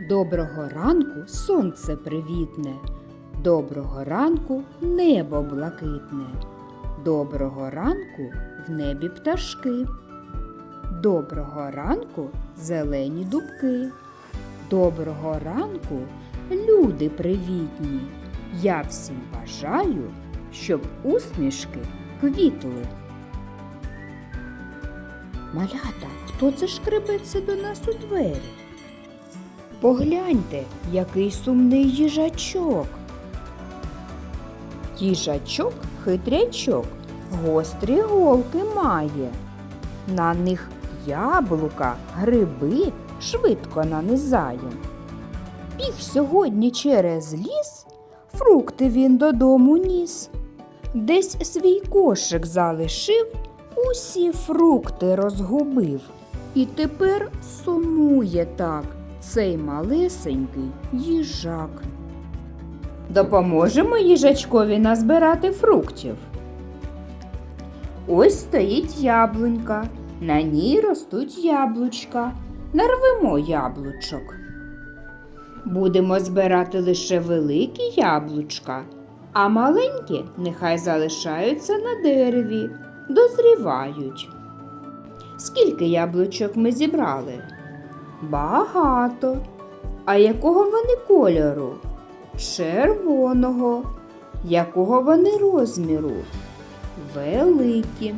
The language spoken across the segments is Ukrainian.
Доброго ранку сонце привітне, доброго ранку небо блакитне, доброго ранку в небі пташки, доброго ранку зелені дубки, доброго ранку люди привітні. Я всім бажаю, щоб усмішки квітли. Малята, хто це шкребеться до нас у двері? Погляньте, який сумний їжачок. Їжачок хитрячок, гострі голки має. На них яблука, гриби швидко нанизає. Біг сьогодні через ліс, фрукти він додому ніс. Десь свій кошик залишив, усі фрукти розгубив. І тепер сумує так цей малесенький їжак. Допоможемо їжачкові назбирати фруктів. Ось стоїть яблунька, на ній ростуть яблучка. Нарвемо яблучок. Будемо збирати лише великі яблучка, а маленькі нехай залишаються на дереві, дозрівають. Скільки яблучок ми зібрали? Багато. А якого вони кольору? Червоного. Якого вони розміру? Великі.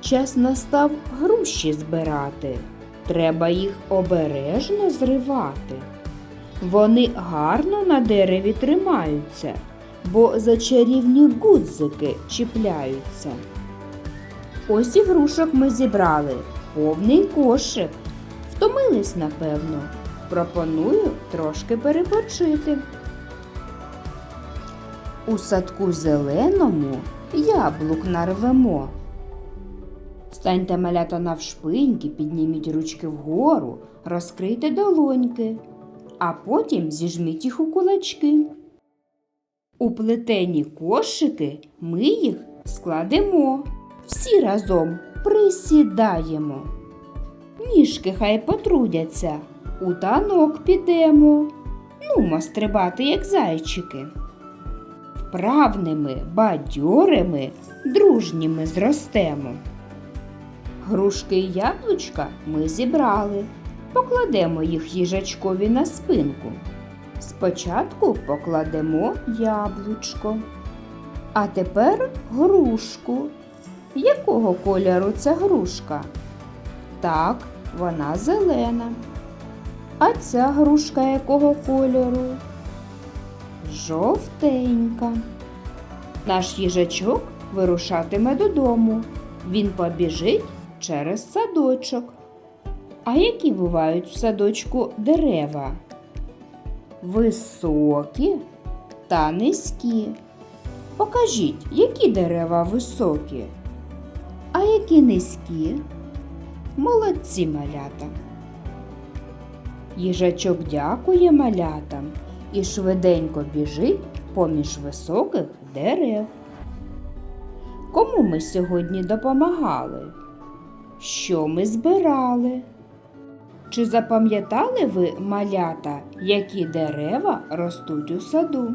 Час настав груші збирати. Треба їх обережно зривати. Вони гарно на дереві тримаються, бо за чарівні гудзики чіпляються. Ось і грушок ми зібрали, повний кошик. Втомились, напевно. Пропоную трошки перепочити. У садку зеленому яблук нарвемо. Станьте малята навшпиньки, підніміть ручки вгору, розкрийте долоньки, а потім зіжміть їх у кулачки. У плетені кошики ми їх складемо. Всі разом присідаємо. Ніжки хай потрудяться, у танок підемо. Нумо стрибати, як зайчики. Вправними, бадьорими, дружніми зростемо. Грушки і яблучка ми зібрали. Покладемо їх їжачкові на спинку. Спочатку покладемо яблучко. А тепер грушку. Якого кольору ця грушка? Так, вона зелена. А ця грушка якого кольору? Жовтенька. Наш їжачок вирушатиме додому. Він побіжить через садочок. А які бувають в садочку дерева? Високі та низькі. Покажіть, які дерева високі, а які низькі. Молодці малята. Їжачок дякує малятам і швиденько біжить поміж високих дерев. Кому ми сьогодні допомагали? Що ми збирали? Чи запам'ятали ви малята, які дерева ростуть у саду?